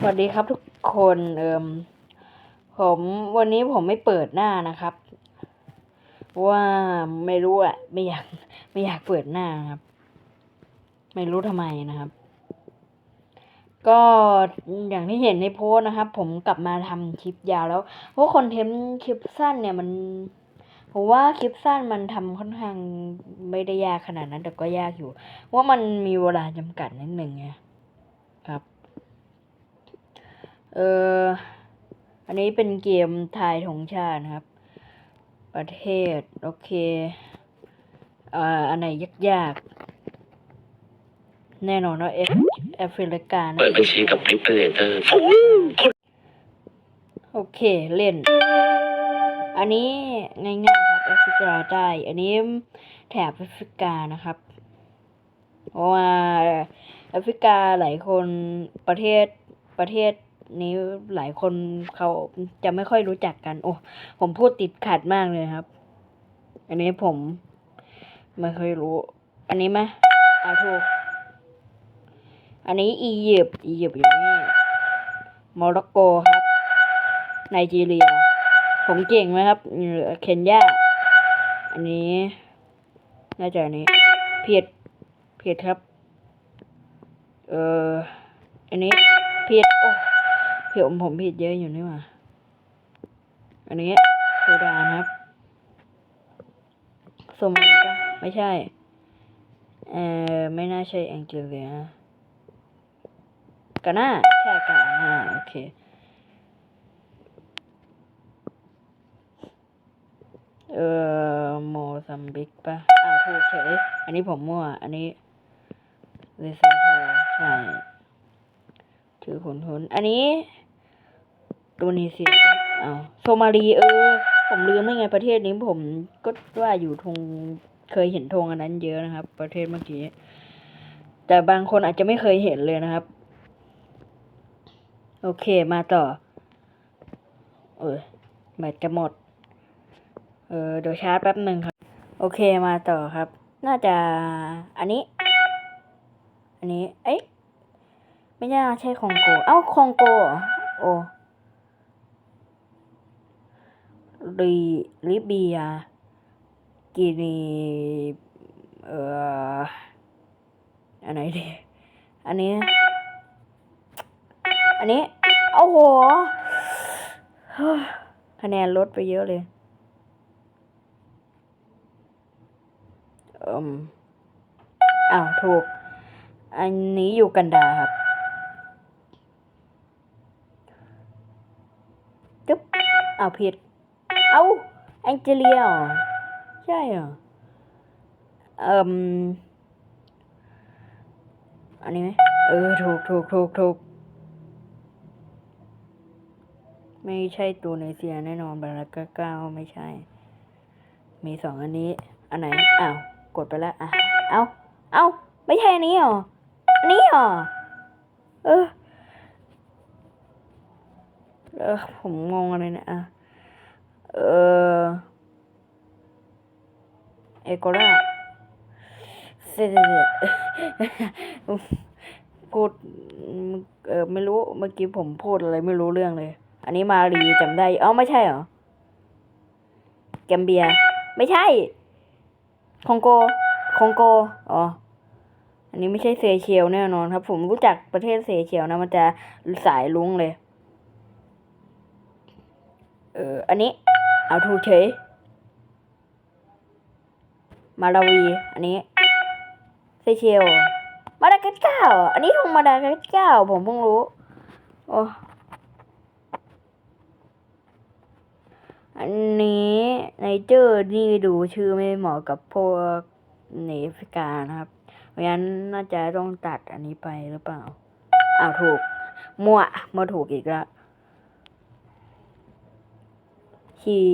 สวัสดีครับทุกคนเอิมผมวันนี้ผมไม่เปิดหน้านะครับ ว่าไม่รู้อะไม่อยากไม่อยากเปิดหน้านครับ ไม่รู้ทำไมนะครับ ก็อย่างที่เห็นในโพสนะครับ ผมกลับมาทำคลิปยาวแล้วเพราะคอนเทนต์คลิปสั้นเนี่ยมันผมว่าคลิปสั้นมันทำค่อนข้างไม่ได้ยากขนาดนั้น แต่ก็ยากอยู่ ว่ามันมีเวลาจำกัดนิดหนึ่งไงครับ เอออันนี้เป็นเกมทายธงชาตินะครับ ประเทศ โอเคเอ่ออันไหนยากๆ แน่นอนว่าเอฟแอฟริกานะเปิดบัญชีกับคลิปเพลเตอร์โอเคเล่น อันนี้ง่ายๆครับแอฟริกาใต้อันนี้แถบแอฟริกานะครับเพราะว่าแอฟริกาหลายคนประเทศประเทศ นี้หลายคนเขาจะไม่ค่อยรู้จักกัน โอ้ผมพูดติดขัดมากเลยครับ อันนี้ผมไม่เคยรู้ อันนี้ไหมอาถูก อันนี้อียิปต์อียิปต์อยู่นี่โมร็อกโกครับไนจีเรีย ผมเก่งไหมครับเอ่อเคนยาอันนี้ น่าจะอันนี้ผิดผิดครับ เอออันนี้ผิดโอ้ ผิดผมผมผิดเยอะอยู่นี่หว่าอันนี้สุดานครับโซมาลีปะไม่ใช่ เออไม่น่าใช่แองเจลียกาน่าใช่กาน่าโอเคเออโมซัมบิกปะอ้าวถูกเฉยอันนี้ผมมั่ว อันนี้เรซโชใช่ถือขนทนอันนี้ ตูนิเซียอ้าวโซมาลีเออ ผมลืมไม่ไงประเทศนี้ผมก็ว่าอยู่ทงเคยเห็นธงอันนั้นเยอะนะครับ ประเทศเมื่อกี้ แต่บางคนอาจจะไม่เคยเห็นเลยนะครับ โอเคมาต่อ เออแบตจะหมด เออเดี๋ยวชาร์จแป๊บหนึ่งครับ โอเคมาต่อครับ น่าจะอันนี้ อันนี้ เอ๊ะไม่น่าใช่คองโก เอ้าคองโก โอ้ ลีลิเบีย กินีเอ่ออันไหนดี อันนี้ อันนี้ โอ้โห คะแนนลดไปเยอะเลยอืมอ้าวถูก อันนี้อยู่กันดาครับจุ๊บอ้าวผิด เอ้าแองเจเลียเหรอใช่เหรอเอ่มอันนี้ไหมเออถูกถูกถูกถูกไม่ใช่ตูนิเซียแน่นอนบาราก้าเก้าไม่ใช่ มีสองอันนี้ อันไหนอ้าวกดไปแล้วอะเอาเอาไม่ใช่อันนี้หรออันนี้หรอเออเออผมงงอะไรเนี่ยอะ เออเอโกราเสร็จพูดเออไม่รู้เมื่อกี้ผมพูดอะไรไม่รู้เรื่องเลย อันนี้มารีจำได้เอ้าไม่ใช่เหรอ แกมเบีย ไม่ใช่ คองโก คองโก อ๋อ อันนี้ไม่ใช่เซเชลแน่นอนครับ ผมรู้จักประเทศเซเชลนะ มันจะสายลุงเลย เออ อันนี้ เอาถูกเฉย มาลาวี อันนี้เซเชล มาดากัสการ์อันนี้ทงมาดากัสการ์ผมเพิ่งรู้ โอ้ อันนี้ไนเจอร์นี่ดูชื่อไม่เหมาะกับพวกในฟิกานะครับ เพราะฉะนั้นน่าจะต้องตัดอันนี้ไปหรือเปล่า อ้าวถูก มั่วมาถูกอีกแล้ว ขี่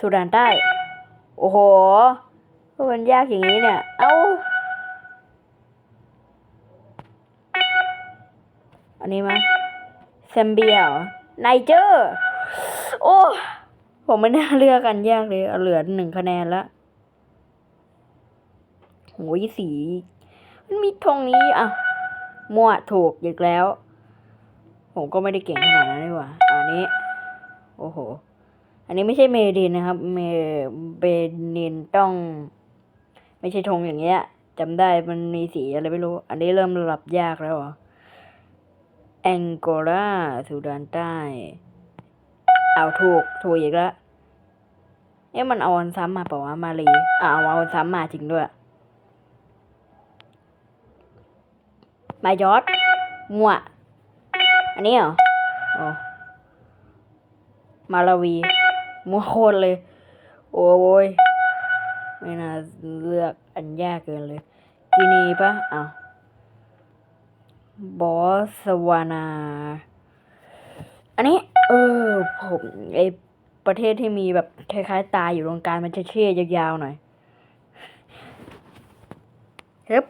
สุดานใต้ โอ้โหก็มันยากอย่างนี้เนี่ย เอ้า อันนี้มั้ยแซมเบียรอไนเจอร์ โอ้ ผมไม่น่าเลือกกันยากเลยเอาเหลือหนึ่งคะแนนละโหยสี มันมีธงนี้ อะ มั่วถูกอีกแล้ว ผมก็ไม่ได้เก่งขนาดนั้นดีกว่าอันนี้ โอ้โห อันนี้ไม่ใช่เมดินนะครับ เมเบนินต้อง ไม่ใช่ธงอย่างเงี้ยจำได้มันมีสีอะไรไม่รู้ อันนี้เริ่มระดับยากแล้วเหรอแองโกลาสุดานใต้เอาถูกถูกอีกแล้วเอ๊ะมันเอาอันซ้ำมาเปล่าวะมาลีอ่าเอาอันซ้ำมาจริงด้วยมายอดมั่วอันนี้เหรอโอ้ มาลาวีมัวโคตรเลย โอ้ยไม่น่าเลือกอันยากเกินเลยกินีปะอ้าวบอสวานา อันนี้ เออ ผมไอประเทศที่มีแบบคล้ายๆ ตาอยู่ตรงกลางมันจะเชี่ยยาวๆหน่อยฮึบ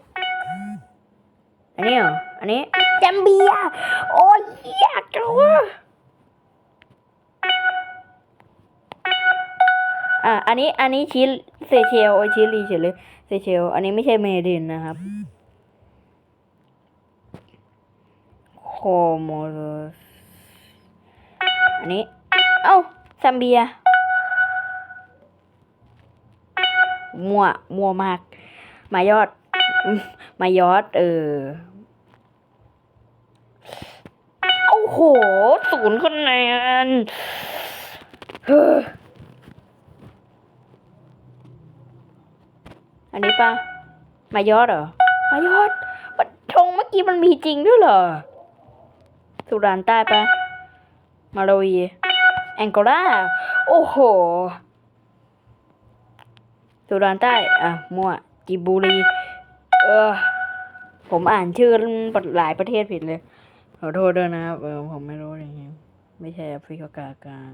อันนี้เหรอ อันนี้แจมเบีย โอ้ยยากจัง อะอันนี้อันนี้ชิลเซเชลโอ้ยชิลีเฉยเลยเซเชล อันนี้ไม่ใช่เมดินนะครับโคโมโรสอันนี้ เอ้าซัมเบีย มั่วมั่วมาก มายอดมมายอด เออโอ้โห ศูนย์คะแนนเฮ้ อันนี้ปะมายอดเหรอ มายอดปัดธงเมื่อกี้มันมีจริงด้วยเหรอ สุรานใต้ปะมาลาวีแองโกลาโอ้โห สุรานใต้ อะ มั่ว จิบูรี เออ ผมอ่านชื่อหลายประเทศผิดเลย ขอโทษด้วยนะครับ เออ ผมไม่รู้จริงๆไม่ใช่แอฟริกากลาง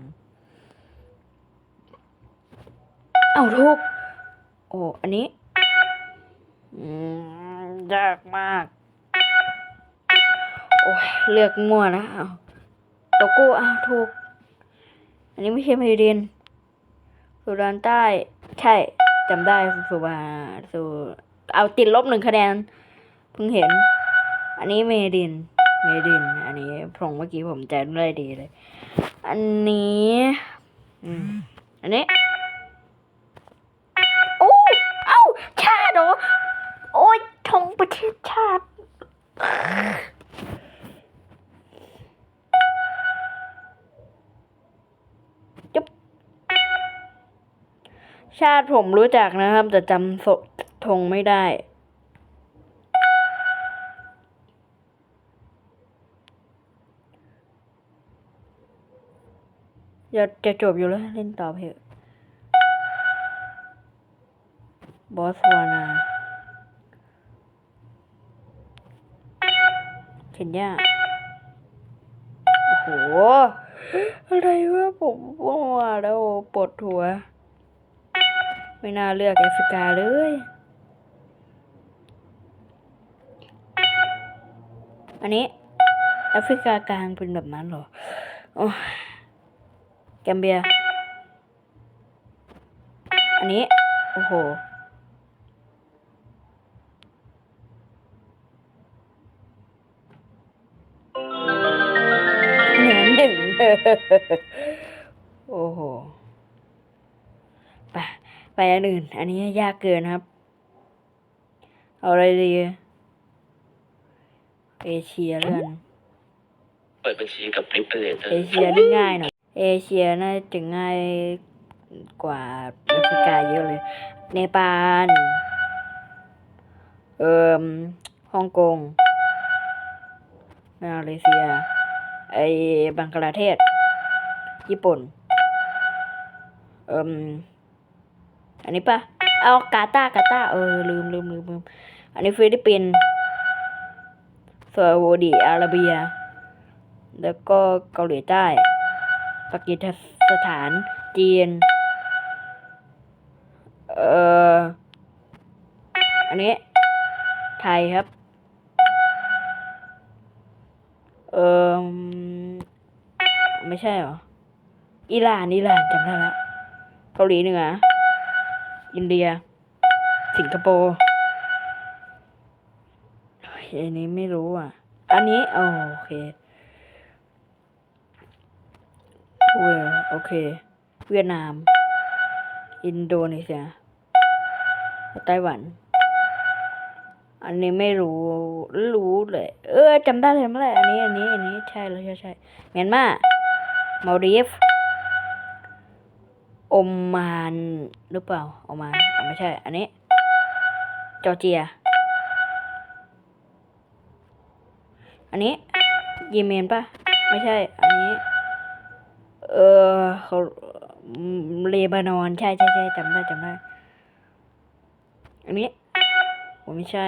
เอาทุกโอ้ อันนี้ ยากมาก โอ้ยเลือกมั่วนะเอาโตโก้อ้าวถูก อันนี้ไม่ใช่เมดินสุดานใต้ ใช่จำได้สุบาสุเอาติดลบหนึ่งคะแนน เพิ่งเห็น อันนี้เมดิน เมดิน อันนี้พรงเมื่อกี้ผมใจำได้ดีเลย อันนี้ อืม อันนี้ ประเทศชาติ จุ๊บ ชาติผมรู้จักนะครับ แต่จำศพธงไม่ได้ จะจะจบอยู่แล้วเล่นต่อไปเถอะบอสวานา เคนยาโอ้โห อะไรวะผมว่าแล้วปวดหัว ไม่น่าเลือกแอฟริกาเลยอันนี้แอฟริกากลางเป็นแบบนั้นเหรอโอ้แกมเบีย อันนี้ โอ้โห โอ้โห ไป ไปอันอื่น อันนี้ยากเกินครับ เอาอะไรดี เอเชียเลื่อนเปิดบัญชีกับลิปเปอร์เตอเอร์เชียนี่ง่ายหน่อย เอเชียน่าจะง่ายกว่าแอฟริกาเยอะเลย เนปาล เอ่มฮ่องกงมาเลเซีย ไอ้บังกลาเทศ ญี่ปุ่น เอ่มอันนี้ปะเอากาตากาตาเออ ลืมลืมลืมลืมอันนี้ฟิลิปปินส์ซาอุดิอาระเบีย แล้วก็เกาหลีใต้ปากีสถาน จีน เอ่อ อันนี้ ไทยครับ เออไม่ใช่เหรอ อิหร่านอิหร่านจำได้ละเกาหลีเหนือ อินเดีย สิงคโปร์เฮ้ยอันนี้ไม่รู้อะ อันนี้โอเคเวยโอเค เวียดนาม อินโดนีเซีย ไต้หวัน อันนี้ไม่รู้รู้เลย เออจำได้เลยเมื่อไหร่อันนี้อันนี้อันนี้ใช่แล้วใช่ใช่เมียนมามาดีฟอมานหรือเปล่าอมานอะไม่ใช่ อันนี้ จอร์เจีย อันนี้เยเมนปะไม่ใช่ อันนี้ เออเขาเลบานอนใช่ใช่ใช่จำได้จำได้ อันนี้ ผมไม่ใช่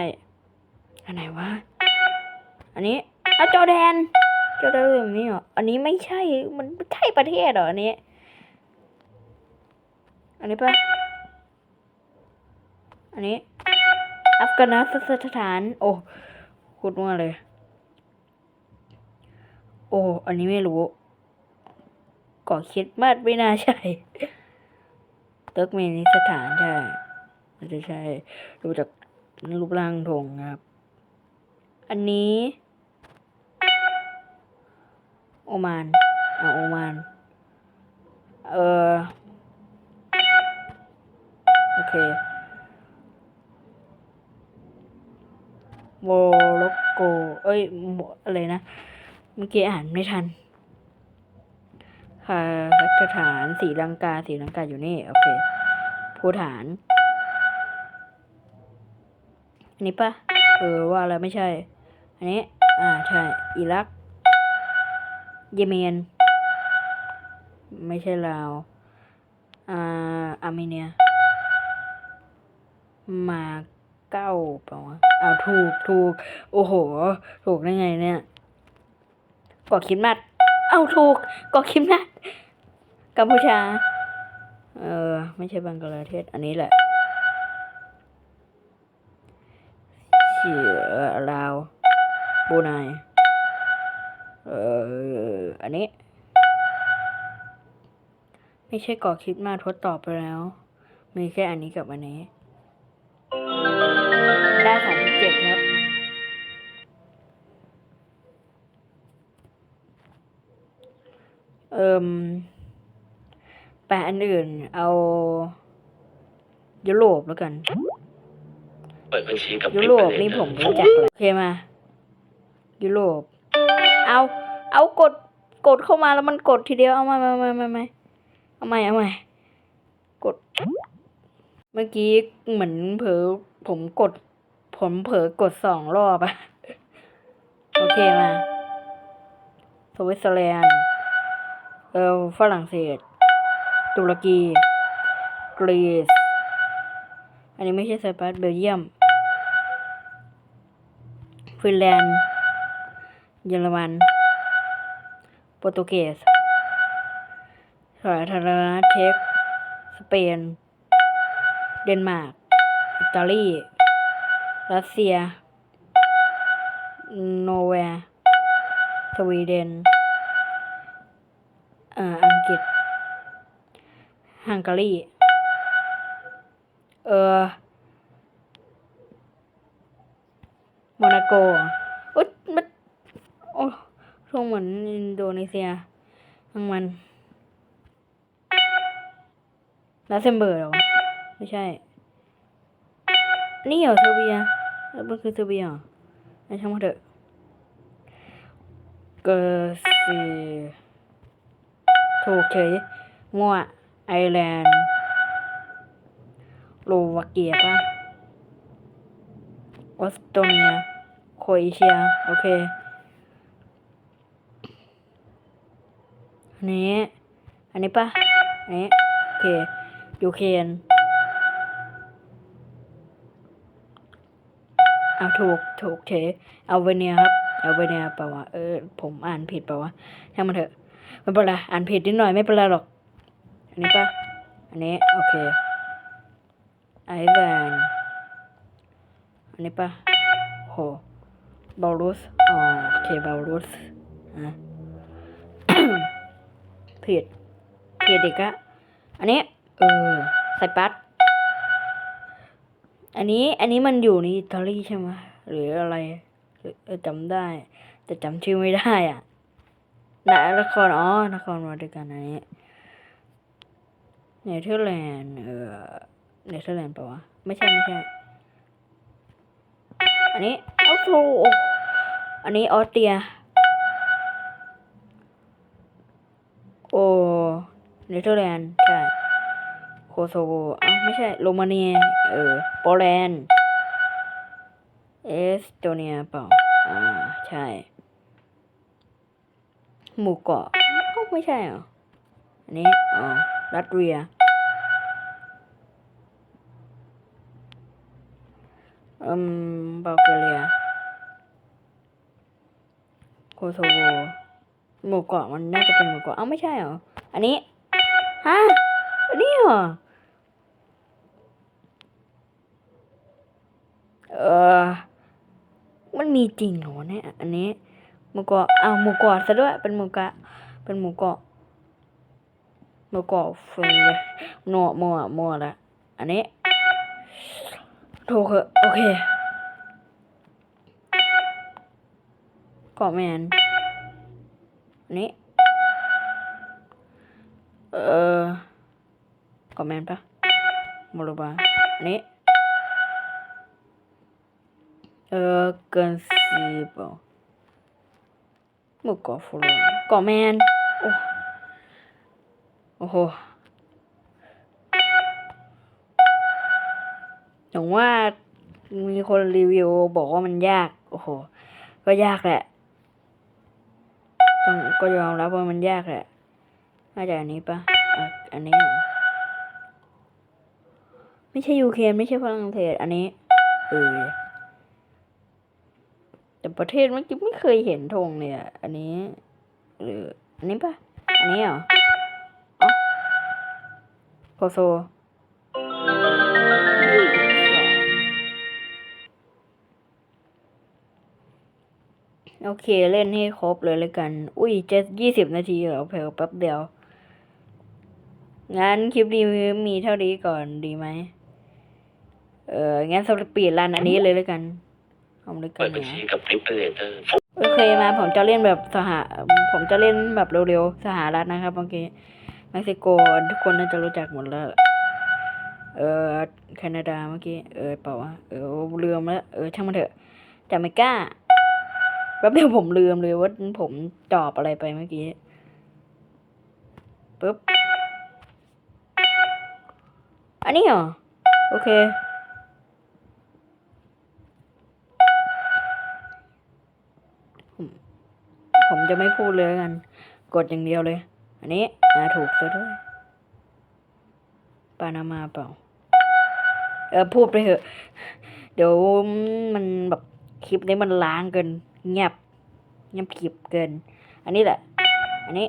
อันไหนวะ อันนี้อะจอแดนจอแดนแบบนี้เหรอ อันนี้ไม่ใช่ มันไม่ใช่ประเทศเหรออันนี้ อันนี้ปะอันนี้ อัฟกานิสถาน โอ้พูดว่าเลย โอ้ อันนี้ไม่รู้ก่อคิดมาดไม่น่าใช่เติร์กเมนิสถานใช่ไม่ใช่ใช่ดูจาก รูปร่างธงครับ อันนี้โอมานอ่าโอมานเออโอเคโมร็อกโก เอ้ยอะไรนะ เมื่อกี้อ่านไม่ทันค่ะสถานสีลังกาสีลังกาอยู่นี่ โอเคภูฐาน อันนี้ปะเออว่าอะไรไม่ใช่ อันนี้ อ่าใช่ อิรัก เยเมน ไม่ใช่ลาว อ่าอาร์เมเนีย มาเก้าเปล่าวะอ้าวถูกถูก โอ้โห ถูกได้ไงเนี่ยกาะคิมนัด เอ้าถูกกาะคิมนัดกัมพูชา เออ ไม่ใช่บังกลาเทศ อันนี้แหละ เสือลาวบูไนเอออันนี้ ไม่ใช่กาะคิดมาทดตอบไปแล้ว มีแค่อันนี้กับอันนี้ ได้สามสิบเจ็ดครับเอิมแปลอันอื่นเอายุโรปแล้วกัน เปิดบัญชีกับยุลิปโรเปอปร์เลนี่เตผอมร์รู้จักเลยโอเคมา ยุโรป เอา เอากดกดเข้ามาแล้วมันกดทีเดียวเอามามามามามาเอาใหม่เอาใหม่กด เมื่อกี้เหมือนเผลอผมกด ผมเผลอกดสองรอบอะโอเคมาสวิตเซอร์แลนด์เออฝรั่งเศส ตุรกี กรีซอันนี้ไม่ใช่ไซปรัสเบลเยียม ฟินแลนด์เยอรมัน โปรตุเกสสาธารณรัฐเช็กสเปน เดนมาร์ก อิตาลี รัสเซีย โนร์เวย์สวีเดนอังกฤษ ฮังการี เออ โมนาโกโอ๊ยมันโอ้ช่วงเหมือนอินโดนีเซียทั้งมันลักเซมเบิร์กเหรอ ไม่ใช่ นี่เหรอเซอร์เบียเออมันคือเซอร์เบียเหรอไม่ช่างมันเถอะเกอร์ซีถูกเฉยมั่วไอแลนด์โลวาเกียป่ะออสโตเนีย โครเอเชีย โอเค อันนี้ อันนี้ปะอันนี้ โอเค ยูเครนเอาถูก ถูกเฉยเอาเวเนียครับเอาเวเนียเปล่าวะ เออ ผมอ่านผิดเปล่าวะช่างมันเถอะ ไม่เป็นไรอ่านผิดนิดหน่อยไม่เป็นไรหรอก อันนี้ปะอันนี้ โอเค ไอแลนอันนี้ปะโห บารุสอ๋อโอเคบารุสอะผิดผิดอีกอะอันนี้ เออไซปัสอันนี้อันนี้มันอยู่ในอิตาลีใช่ไหมหรืออะไรจำได้ แต่จำชื่อไม่ได้อะนนครอ๋อนครมาด้วยกันอันนี้เนเธอร์แลนด์เออเนเธอร์แลนด์ปะวะ ไม่ใช่ ไม่ใช่ อันนี้เอาโซ อันนี้ออสเตรีย โอเนเธอร์แลนด์ใช่โคโซโวอ้าวไม่ใช่โรมาเนีย เออโปแลนด์เอสโตเนียเปล่า อ่า ใช่ หมู่เกาะเอ้าไม่ใช่เหรอ อันนี้ อ๋อ รัสเซีย อืมบัลแกเรีย โซโวหมู่เกาะมันน่าจะเป็นหมู่เกาะเอ้าไม่ใช่เหรอ อันนี้ฮะอันนี้เหรอ เออ มันมีจริงเหรอเนี่ยอันนี้หมู่เกาะเอ้าหมู่เกาะซะด้วย เป็นหมู่เกาะ เป็นหมู่เกาะหมู่เกาะฟรีเลยหนัวมัวมัวละอันนี้ถูกเหอะโอเค เกาะแมนนี้ เออเกาะแมนปะโมโลบาอันนี้ เออเกินสิบเปล่าหมู่เกาะฟลอริดาเกาะแมน โอ้โอ้โหอย่างว่ามีคนรีวิวบอกว่ามันยาก โอ้โห ก็ยากแหละ ต้องก็ยอมรับว่ามันยากแหละน่าจะอันนี้ปะอะอันนี้ ไม่ใช่ยูเครนไม่ใช่ฝรั่งเศสอันนี้ เออ แต่ประเทศเมื่อกี้ไม่เคยเห็นธงเลยอะ อันนี้ หรือ อันนี้ปะอันนี้เหรออ๋อโคโซ โอเคเล่นให้ครบเลยเลยกัน อุ้ยจะยี่สิบนาทีเหรอเพลแป๊บเดียว งั้นคลิปนี้มีเท่านี้ก่อนดีไหม เอองั้นสปีดรันอันนี้เลยเลยกันเอาเลยกัเปินดบัญนะชีกับริปเปอร์เตอร์โอเคมาผมจะเล่นแบบสหะผมจะเล่นแบบเร็วๆสหรัฐนะครับเมื่อกี้เม็กซิโกทุกคนน่าจะรู้จักหมดแล้วเออแคนาดาเมื่อกี้เออเปล่าวะเออลืมแล้วเออช่างมันเถอะจาเมกา แป๊บเดียวผมลืมเลยว่าผมตอบอะไรไปเมื่อกี้ปึ๊บ อันนี้เหรอ โอเค ผมจะไม่พูดเลยกัน กดอย่างเดียวเลย อันนี้อ่าถูกซะด้วยปานามาเปล่า เออพูดไปเถอะ เดี๋ยวมันแบบ คลิปนี้มันล้างเกิน เงียบ เงียบคลิปเกิน อันนี้แหละ อันนี้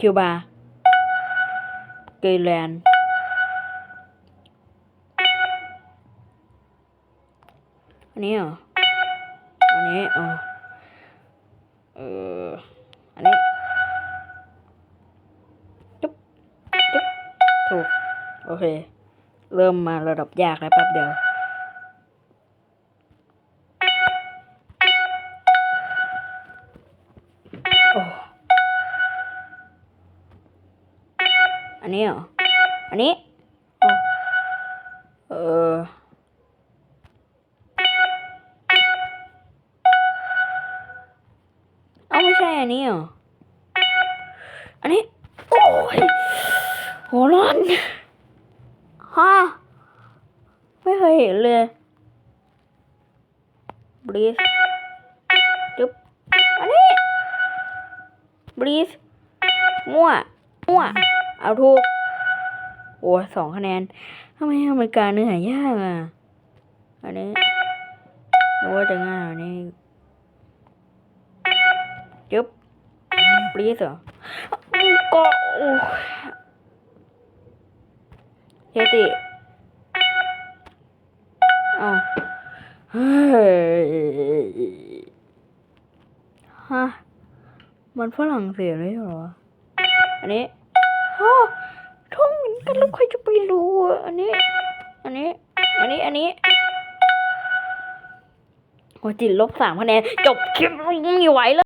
คิวบาเกรแลนด์อันนี้เหรออันนี้อ๋อเอออันนี้จุ๊บจุ๊บถูก โอเค เริ่มมาระดับยากแล้วแป๊บเดียว อ้อันนี้เหรอ อันนี้อ๋อเออเอาไม่ใช่อันนี้เหรอ อันนี้ โอ้ยโหร้อนฮะไม่เคยเห็นเลยบรีส สองคะแนนทำไมอเมริกาเนื้อยยากอะ อันนี้รู้ว่าจะง่ายอันนี้จึ๊บปรีสเหรอก็โอ้เฮติเอาเฮ้ยฮะมันฝรั่งเศสเลยเหรอ อันนี้ แล้วใครจะไปรู้อันนี้ อันนี้ อันนี้ อันนี้โอ้จิตลบสามคะแนนจบคลิปไม่ไหวแล้ว